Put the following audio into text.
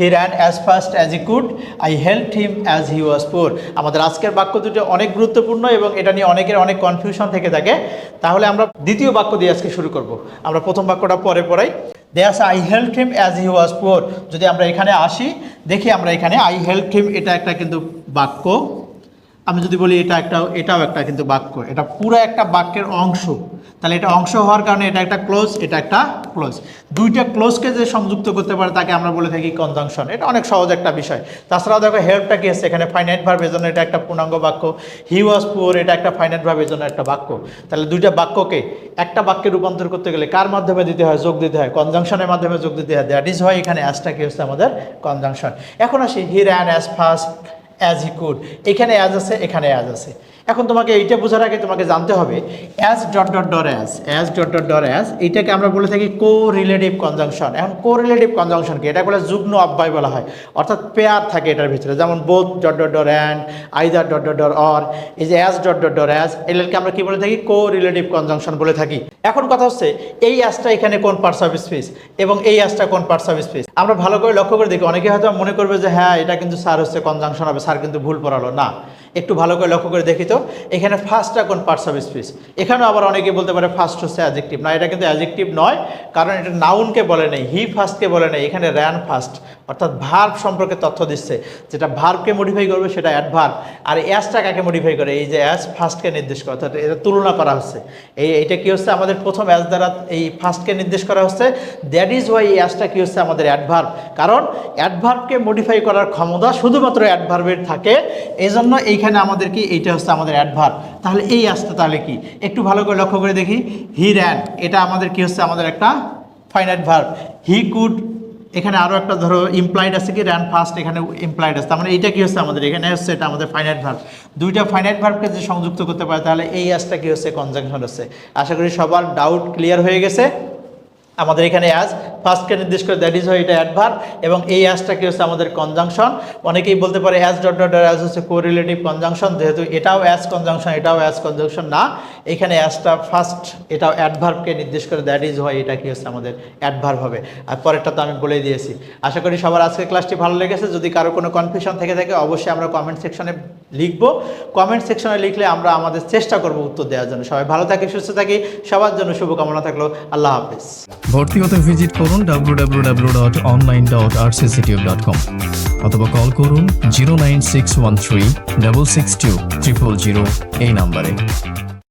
He ran as fast as he could I help him as he was poor আমাদের আজকের বাক্য দুটো অনেক গুরুত্বপূর্ণ এবং এটা নিয়ে অনেকের অনেক কনফিউশন থেকে থাকে। তাহলে আমরা দ্বিতীয় বাক্য দিয়ে আজকে শুরু করব। আমরা প্রথম বাক্যটা পরে পড়াই। Thus I help him as he was poor যদি আমরা এখানে আসি, দেখি আমরা এখানে আই হেল্প হিম এটা একটা কিন্তু বাক্য। আমি যদি বলি, এটা একটা, এটাও একটা কিন্তু বাক্য। এটা পুরো একটা বাক্যের অংশ। তাহলে এটা অংশ হওয়ার কারণে এটা একটা ক্লোজ এটা একটা ক্লোজ দুইটা ক্লোজকে যে সংযুক্ত করতে পারে তাকে আমরা বলে থাকি কনজাংশন এটা অনেক সহজ একটা বিষয়। তাছাড়াও দেখো হেল্পটা কি আছে? এখানে ফাইনাইট ভার্ব এজন্য এটা একটা পূর্ণাঙ্গ বাক্য। হি ওয়াজ পুয়ার এটা একটা ফাইনাইট ভার্ব এজন্য একটা বাক্য। তাহলে দুইটা বাক্যকে একটা বাক্যে রূপান্তর করতে গেলে কার মাধ্যমে দিতে হয়? যোগ দিতে হয়। কনজাংশনের মাধ্যমে যোগ দিতে হয়। দ্যাট ইজ হয় এখানে অ্যাজটা কি হচ্ছে আমাদের? কনজাংশন এখন আসি he ran as fast as he could এখানে অ্যাজ আছে, এখানে অ্যাজ আছে। এখন তোমাকে এইটা বোঝার আগে তোমাকে জানতে হবে as dot dot dot as as dot dot dot as এইটাকে আমরা বলে থাকি কো রিলেটিভ কনজাংশন এখন কো রিলেটিভ কনজাংশনকে এটা বলে যুগ্ন অব্যয় বলা হয় অর্থাৎ পেয়ার থাকে এটার ভিতরে যেমন both dot dot dot and either dot dot dot or এই যে as dot dot dot as এগুলোকে আমরা কি বলে থাকি কো রিলেটিভ কনজাংশন বলে থাকি এখন কথা হচ্ছে এই অ্যাজটা এখানে কোন পার্টস অফ স্পিচ এবং এই অ্যাজটা কোন পার্টস অফ স্পিচ আমরা ভালো করে লক্ষ্য করে দেখি অনেকে হয়তো মনে করবে যে হ্যাঁ এটা কিন্তু স্যার হচ্ছে কনজাংশন হবে স্যার কিন্তু ভুল পড়ালো না একটু ভালো করে লক্ষ্য করে দেখি তো। এখানে ফার্স্টটা কোন পার্টস অফ স্পিচ এখানেও আবার অনেকে বলতে পারে ফার্স্ট হচ্ছে অ্যাজেক্টিভ না, এটা কিন্তু অ্যাজেক্টিভ নয়, কারণ এটা নাউনকে বলে নেই হি ফার্স্টকে বলে নেই, এখানে র্যান ফার্স্ট অর্থাৎ ভার্ব সম্পর্কে তথ্য দিচ্ছে। যেটা ভার্বকে মডিফাই করবে, সেটা অ্যাডভার্ব আর অ্যাসটা কাকে মডিফাই করে? এই যে অ্যাস ফার্স্টকে নির্দেশ করে, অর্থাৎ এটা তুলনা করা হচ্ছে। এই, এটা কি হচ্ছে? আমাদের প্রথম অ্যাস দ্বারা এই ফার্স্টকে নির্দেশ করা হচ্ছে। দ্যাট ইজ ওয়াই এই অ্যাসটা কি হচ্ছে? আমাদের অ্যাডভার্ব কারণ অ্যাডভার্বকে মডিফাই করার ক্ষমতা শুধুমাত্র অ্যাডভার্বের থাকে। এই জন্য এইখানে আমাদের কি এইটা হচ্ছে আমাদের অ্যাডভার্ব তাহলে এই অ্যাসটা তাহলে কি? একটু ভালো করে লক্ষ্য করে দেখি। হি র্যান এটা আমাদের কি হচ্ছে? আমাদের একটা ফাইনাইট ভার্ব হি কুড এখানে আরও একটা ধরো ইমপ্লয়েড আছে কি? র্যান ফার্স্ট এখানে ইমপ্লয়েড আছে। তার মানে এইটা কি হচ্ছে আমাদের? এখানে হচ্ছে এটা আমাদের ফাইনাইট ভার্ব দুইটা ফাইনাইট ভার্বকে যে সংযুক্ত করতে পারে, তাহলে এই অ্যাসটা কি হচ্ছে? কনজাংশন হচ্ছে। আশা করি সবার ডাউট ক্লিয়ার হয়ে গেছে। আমাদের এখানে অ্যাজ ফার্স্টকে নির্দেশ করে দ্যাট ইজ হয় এটা অ্যাডভার্ব এবং এই অ্যাজটা কি হচ্ছে আমাদের কনজাংশন অনেকেই বলতে পারে অ্যাজ ডট ডট অ্যাজ হচ্ছে কো রিলেটিভ কনজাংশন যেহেতু এটাও অ্যাজ কনজাংশন এটাও অ্যাজ কনজাংশন না। এখানে অ্যাজটা ফার্স্ট এটাও অ্যাডভার্বকে নির্দেশ করে দ্যাট ইজ হয় এটা কি হচ্ছে আমাদের অ্যাডভার্ব হবে। আর পরেরটা তো আমি বলেই দিয়েছি। আশা করি সবার আজকের ক্লাসটি ভালো লেগেছে। যদি কারও কোনো কনফিউশন থেকে থাকে, অবশ্যই আমরা কমেন্ট সেকশনে লিখব। কমেন্ট সেকশনে লিখলে আমরা আমাদের চেষ্টা করব উত্তর দেওয়ার জন্য। সবাই ভালো থাকি, সুস্থ থাকি। সবার জন্য শুভকামনা থাকল। আল্লাহ হাফিজ। ভর্তি হতে ভিজিট করুন www.online.rcctube.com অথবা কল করুন zero nine six one three double six two triple zero এই নাম্বারে